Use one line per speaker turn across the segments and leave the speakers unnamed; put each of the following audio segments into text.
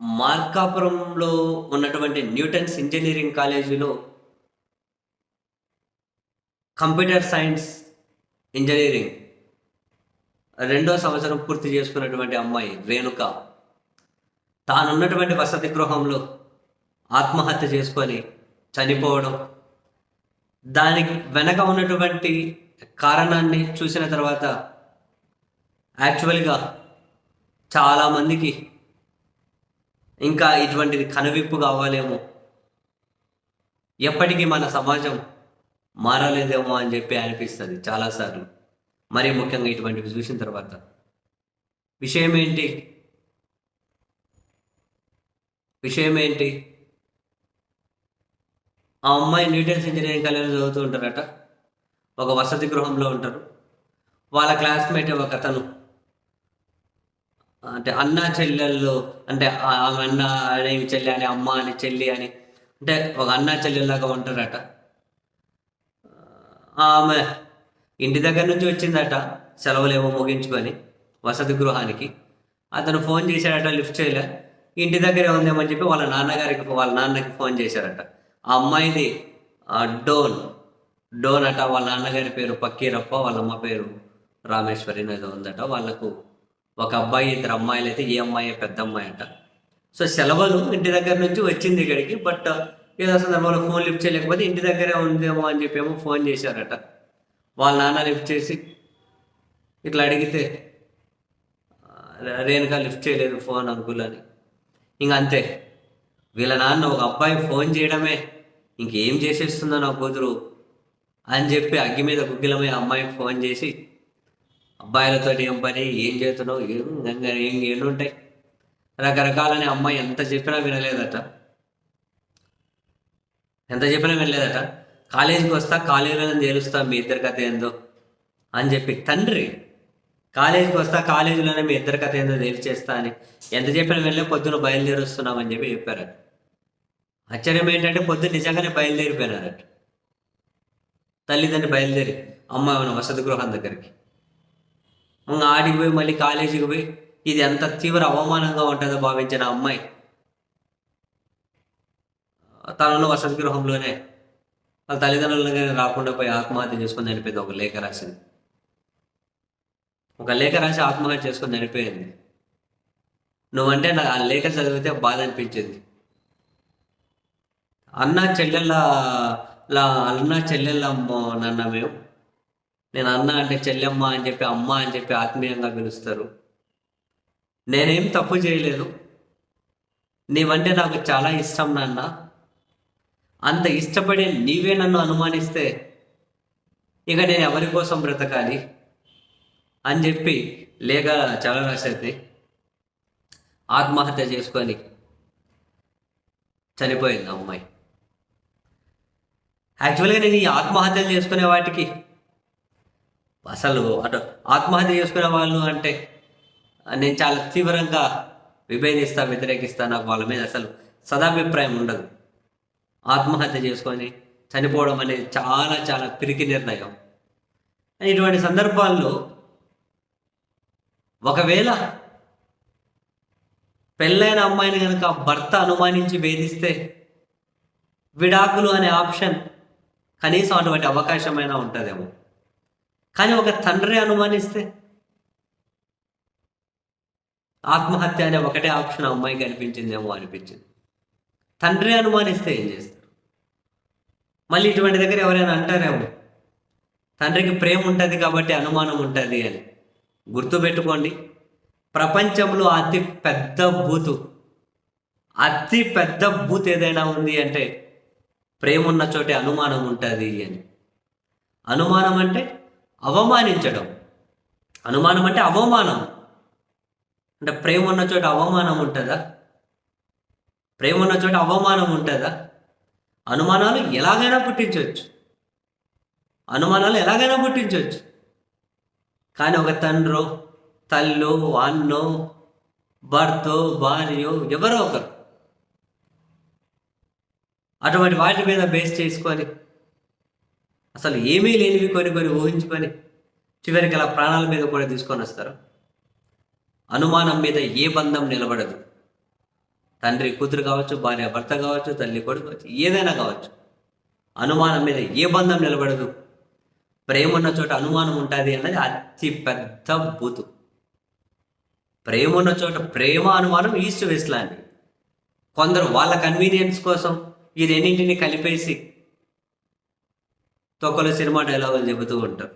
మార్కాపురంలో ఉన్నటువంటి Newton's engineering కాలేజీలో computer science engineering రెండో సంవత్సరం పూర్తి చేసుకున్నటువంటి అమ్మాయి రేణుక. తానున్నటువంటి వసతి గృహంలో ఆత్మహత్య చేసుకొని చనిపోవడం దానికి వెనక ఉన్నటువంటి కారణాన్ని చూసిన తర్వాత యాక్చువల్గా చాలామందికి ఇంకా ఇటువంటిది కనువిప్పు కావాలేమో. ఎప్పటికీ మన సమాజం మారలేదేమో అని చెప్పి అనిపిస్తుంది చాలాసార్లు. మరీ ముఖ్యంగా ఇటువంటివి చూసిన తర్వాత. విషయం ఏంటి విషయం ఏంటి ఆ అమ్మాయి న్యూటన్స్ ఇంజనీరింగ్ కాలేజ్ చదువుతూ ఉంటారట. ఒక వసతి గృహంలో ఉంటారు. వాళ్ళ క్లాస్మేట్ ఒక అతను. అంటే అన్న చెల్లెళ్ళు అంటే ఆమె అన్న అని చెల్లి అని అమ్మ అని చెల్లి అని అంటే ఒక అన్న చెల్లెల్లాగా ఉంటారట. ఆమె ఇంటి దగ్గర నుంచి వచ్చిందట సెలవులేమో ముగించుకొని వసతి గృహానికి. అతను ఫోన్ చేశాడట లిఫ్ట్ చేయలే. ఇంటి దగ్గరే ఉందేమని చెప్పి వాళ్ళ నాన్నగారికి వాళ్ళ నాన్నకి ఫోన్ చేశారట. ఆ అమ్మాయిది డోన్. డోన్ అట వాళ్ళ నాన్నగారి పేరు పక్కీరప్ప వాళ్ళ అమ్మ పేరు రామేశ్వరి ఏదో ఉందట. వాళ్ళకు ఒక అబ్బాయి ఇద్దరు అమ్మాయిలు అయితే ఈ అమ్మాయి పెద్ద అమ్మాయి అంట. సో సెలవులు ఇంటి దగ్గర నుంచి వచ్చింది ఇక్కడికి బట్ ఏదో సందర్భంలో ఫోన్ లిఫ్ట్ చేయలేకపోతే ఇంటి దగ్గరే ఉందేమో అని చెప్పేమో ఫోన్ చేశారట. వాళ్ళ నాన్న లిఫ్ట్ చేసి ఇట్లా అడిగితే "ఆ, రేణుక లిఫ్ట్ చేయలేదు ఫోన్ అంకుల్ అని. ఇంక అంతే. వీళ్ళ నాన్న ఒక అబ్బాయి ఫోన్ చేయడమే ఇంకేం చేసేస్తుందో నా కూతురు అని చెప్పి అగ్గి మీద గుగ్గిలమై అమ్మాయికి ఫోన్ చేసి అబ్బాయిలతో ఏం పని ఏం చేస్తున్నావు ఏం ఇంకా ఏం ఏం ఉంటాయి? రకరకాలని అమ్మాయి ఎంత చెప్పినా వినలేదట. ఎంత చెప్పినా వినలేదట. కాలేజీకి వస్తా కాలేజీలో తేలుస్తా మీ ఇద్దరి కథ ఏందో అని చెప్పి తండ్రి కాలేజీకి వస్తా కాలేజీలోనే మీ ఇద్దరి కథ ఏందో తేల్చేస్తా అని ఎంత చెప్పినా వెళ్ళే పొద్దున బయలుదేరుస్తున్నామని చెప్పి చెప్పారట. ఆశ్చర్యం ఏంటంటే పొద్దున్న నిజంగానే బయలుదేరిపోయినారట. తల్లిదండ్రి బయలుదేరి అమ్మ వసతి గృహం దగ్గరికి ఇంకా ఆడికి పోయి మళ్ళీ కాలేజీకి పోయి ఇది ఎంత తీవ్ర అవమానంగా ఉంటుందో భావించిన అమ్మాయి. తనలో వసతి గృహంలోనే వాళ్ళ తల్లిదండ్రులనే రాకుండా పోయి ఆత్మహత్య చేసుకొని చనిపోయింది ఒక లేఖ రాసింది. ఒక లేఖ రాసి ఆత్మహత్య చేసుకొని చనిపోయింది. నువ్వంటే నాకు ఆ లేఖ చదివితే బాధ అనిపించింది. అన్న చెల్లెళ్ళ అన్న చెల్లెళ్ళ నన్న మేము. నేను అన్న అంటే చెల్లెమ్మ అని చెప్పి అమ్మ అని చెప్పి ఆత్మీయంగా పిలుస్తారు. నేనేం తప్పు చేయలేదు. నీవంటే నాకు చాలా ఇష్టం నాన్న. అంత ఇష్టపడే నీవే నన్ను అనుమానిస్తే ఇక నేను ఎవరి కోసం బ్రతకాలి అని చెప్పి లేక చాలా రాసేది. ఆత్మహత్య చేసుకొని చనిపోయింది అమ్మాయి. యాక్చువల్గా నేను ఈ ఆత్మహత్యలు చేసుకునే వాటికి అసలు అటు ఆత్మహత్య చేసుకునే వాళ్ళు అంటే నేను చాలా తీవ్రంగా విభేదిస్తా వ్యతిరేకిస్తా నాకు వాళ్ళ మీద అసలు సదాభిప్రాయం ఉండదు. ఆత్మహత్య చేసుకొని చనిపోవడం అనేది చాలా చాలా పిరికి నిర్ణయం. ఇటువంటి సందర్భాల్లో ఒకవేళ పెళ్ళైన అమ్మాయిని కనుక భర్త అనుమానించి వేధిస్తే విడాకులు అనే ఆప్షన్ కనీసం అటువంటి అవకాశమైనా ఉంటుందేమో. కానీ ఒక తండ్రి అనుమానిస్తే? ఆత్మహత్య అనే ఒకటే ఆప్షన్ అమ్మాయికి అనిపించిందేమో అనిపించింది. తండ్రి అనుమానిస్తే ఏం చేస్తారు? మళ్ళీ ఇటువంటి దగ్గర ఎవరైనా అంటారేమో? తండ్రికి ప్రేమ ఉంటుంది కాబట్టి అనుమానం ఉంటుంది అని. గుర్తుపెట్టుకోండి ప్రపంచంలో అతి పెద్ద బూతు అతి పెద్ద బూత్ ఏదైనా ఉంది అంటే ప్రేమ ఉన్న చోటే అనుమానం ఉంటుంది అని. అనుమానం అంటే అవమానించడం. అనుమానం అంటే అవమానం. అంటే ప్రేమ ఉన్న చోట అవమానం ఉంటుందా? ప్రేమ ఉన్న చోట అవమానం ఉంటుందా? అనుమానాలు ఎలాగైనా పుట్టించవచ్చు. అనుమానాలు ఎలాగైనా పుట్టించవచ్చు. కానీ ఒక తండ్రో తల్లో అన్నో భర్తో భార్యో ఎవరో ఒకరు. అటువంటి వాటి మీద బేస్ చేసుకొని అసలు ఏమీ లేనివి కొన్ని కొన్ని ఊహించుకొని చివరికి అలా ప్రాణాల మీద కూడా తీసుకొని వస్తారు. అనుమానం మీద ఏ బంధం నిలబడదు. తండ్రి కూతురు కావచ్చు భార్య భర్త కావచ్చు తల్లి కొడుకు కావచ్చు ఏదైనా కావచ్చు. అనుమానం మీద ఏ బంధం నిలబడదు. ప్రేమ ఉన్న చోట అనుమానం ఉంటుంది అన్నది అతి పెద్ద బూతు. ప్రేమ ఉన్న చోట ప్రేమ అనుమానం ఈస్ట్ వెస్ట్ లాంటి కొందరు వాళ్ళ కన్వీనియన్స్ కోసం ఈ రెండింటిని కలిపేసి తొక్కలో సినిమా డైలాగులు చెబుతూ ఉంటారు.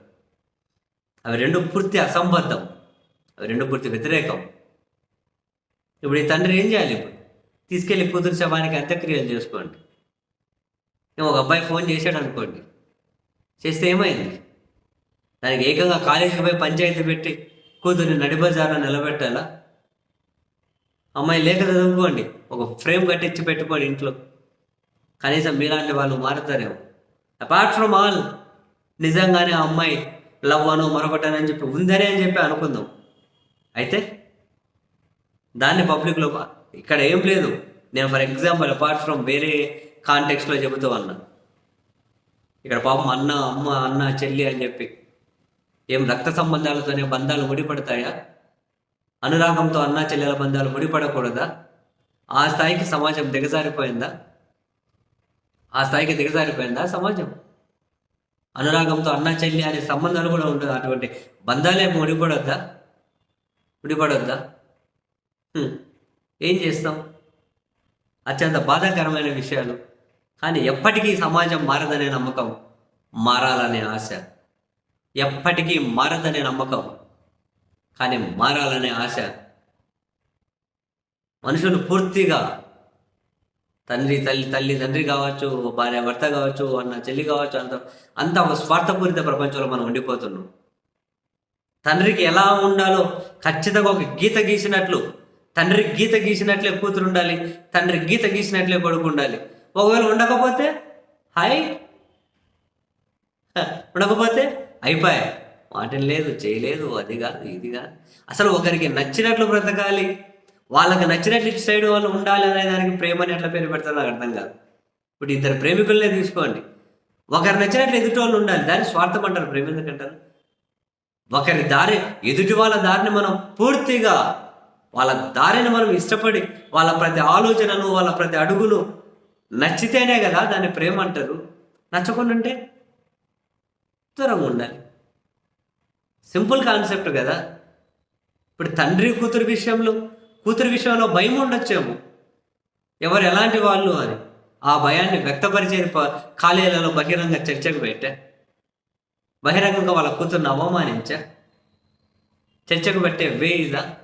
అవి రెండు పూర్తి అసంబద్ధం. అవి రెండు పూర్తి వ్యతిరేకం. ఇప్పుడు ఈ తండ్రి ఏం చేయాలి ఇప్పుడు? తీసుకెళ్ళి కూతురు శవానికి అంత్యక్రియలు చేసుకోండి. నేను ఒక అబ్బాయి ఫోన్ చేశాడు అనుకోండి. చేస్తే ఏమైంది? దానికి ఏకంగా కాలేజీకి పోయి పంచాయతీ పెట్టి కూతుర్ని నడిబజార్లో నిలబెట్టాలా? అమ్మాయి లేఖ చదువుకోండి. ఒక ఫ్రేమ్ కట్టించి పెట్టుకోండి ఇంట్లో. కనీసం మీలాంటి వాళ్ళు మారుతారేమో. అపార్ట్ ఫ్రమ్ ఆల్ నిజంగానే ఆ అమ్మాయి లవ్ అను మరొకటని చెప్పి ఉందని అని చెప్పి అనుకుందాం. అయితే దాన్ని పబ్లిక్లో ఇక్కడ ఏం లేదు. నేను ఫర్ ఎగ్జాంపుల్ అపార్ట్ ఫ్రమ్ వేరే కాంటెక్స్లో చెబుతూ అన్నా ఇక్కడ పాపం అన్న అమ్మ అన్న చెల్లి అని చెప్పి ఏం రక్త సంబంధాలతోనే బంధాలు ముడిపడతాయా? అనురాగంతో అన్న చెల్లెల బంధాలు ముడిపడకూడదా? ఆ స్థాయికి సమాజం దిగజారిపోయిందా? ఆ స్థాయికి దిగజారిపోయిందా సమాజం? అనురాగంతో అన్న చెల్లి అనే సంబంధాలు కూడా ఉండదు అటువంటి బంధాలే ముడిపడొద్దా? ముడిపడొద్దా? ఏం చేస్తాం? అత్యంత బాధాకరమైన విషయాలు. కానీ ఎప్పటికీ సమాజం మారదనే నమ్మకం మారాలనే ఆశ. ఎప్పటికీ మారదనే నమ్మకం కానీ మారాలనే ఆశ. మనుషులు పూర్తిగా తండ్రి తల్లి తల్లి తండ్రి కావచ్చు భార్య భర్త కావచ్చు అన్న చెల్లి కావచ్చు అంత అంత ఒక స్వార్థపూరిత ప్రపంచంలో మనం ఉండిపోతున్నాం. తండ్రికి ఎలా ఉండాలో ఖచ్చితంగా ఒక గీత గీసినట్లు తండ్రి గీత గీసినట్లే కూతురు ఉండాలి తండ్రి గీత గీసినట్లే కొడుకు ఉండాలి. ఒకవేళ ఉండకపోతే హాయ్. ఉండకపోతే అయిపోయా. వాటిని లేదు చేయలేదు అది కాదు ఇది కాదు. అసలు ఒకరికి నచ్చినట్లు బ్రతకాలి వాళ్ళకి నచ్చినట్లు ఇటు సైడ్ వాళ్ళు ఉండాలి అనే దానికి ప్రేమ అని ఎట్లా పేరు పెడతారు నాకు అర్థం కాదు. ఇప్పుడు ఇద్దరు ప్రేమికులనే తీసుకోండి. ఒకరు నచ్చినట్లు ఎదుటి వాళ్ళు ఉండాలి. దాన్ని స్వార్థం అంటారు. ప్రేమ ఎందుకంటారు ఒకరి దారి ఎదుటి వాళ్ళ దారిని మనం పూర్తిగా వాళ్ళ దారిని మనం ఇష్టపడి వాళ్ళ ప్రతి ఆలోచనను వాళ్ళ ప్రతి అడుగును నచ్చితేనే కదా దాన్ని ప్రేమ అంటారు. నచ్చకుండా ఉంటే దూరంగా ఉండాలి. సింపుల్ కాన్సెప్ట్ కదా. ఇప్పుడు తండ్రి కూతురు విషయంలో కూతురు విషయంలో భయం ఉండొచ్చేమో. ఎవరు ఎలాంటి వాళ్ళు అని. ఆ భయాన్ని వ్యక్తపరిచే ప- కాలేజీలలో బహిరంగ చర్చకు పెట్టా. బహిరంగంగా వాళ్ళ కూతుర్ని అవమానించా. చర్చకు పెట్టే వే ఇదా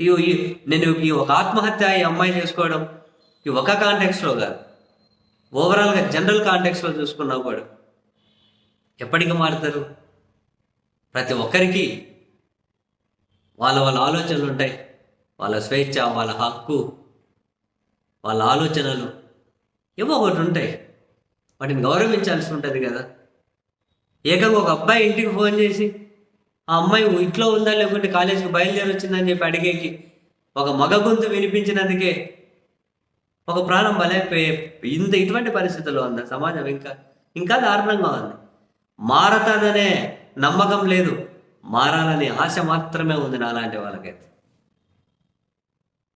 ఈ ఈ- నేను ఈ ఒక ఆత్మహత్య ఈ అమ్మాయి చేసుకోవడం ఈ ఒక కాంటెక్స్లో కాదు. ఓవరాల్గా జనరల్ కాంటెక్స్లో చూసుకున్నా కూడా ఎప్పటికి మారుతారు? ప్రతి ఒక్కరికి వాళ్ళ వాళ్ళ ఆలోచనలు ఉంటాయి. వాళ్ళ స్వేచ్ఛ వాళ్ళ హక్కు వాళ్ళ ఆలోచనలు ఏవో ఒకటి ఉంటాయి. వాటిని గౌరవించాల్సి ఉంటుంది కదా. ఏకంగా ఒక అబ్బాయి ఇంటికి ఫోన్ చేసి ఆ అమ్మాయి ఇంట్లో ఉందా? లేకుంటే కాలేజీకి బయలుదేరి వచ్చిందని చెప్పి అడిగేకి ఒక మగ గొంతు వినిపించినందుకే ఒక ప్రాణం బలైపోయి ఇంత ఇటువంటి పరిస్థితుల్లో ఉంది సమాజం? ఇంకా ఇంకా దారుణంగా ఉంది. మారతాదనే నమ్మకం లేదు. మారాలనే ఆశ మాత్రమే ఉంది నాలాంటి వాళ్ళకైతే.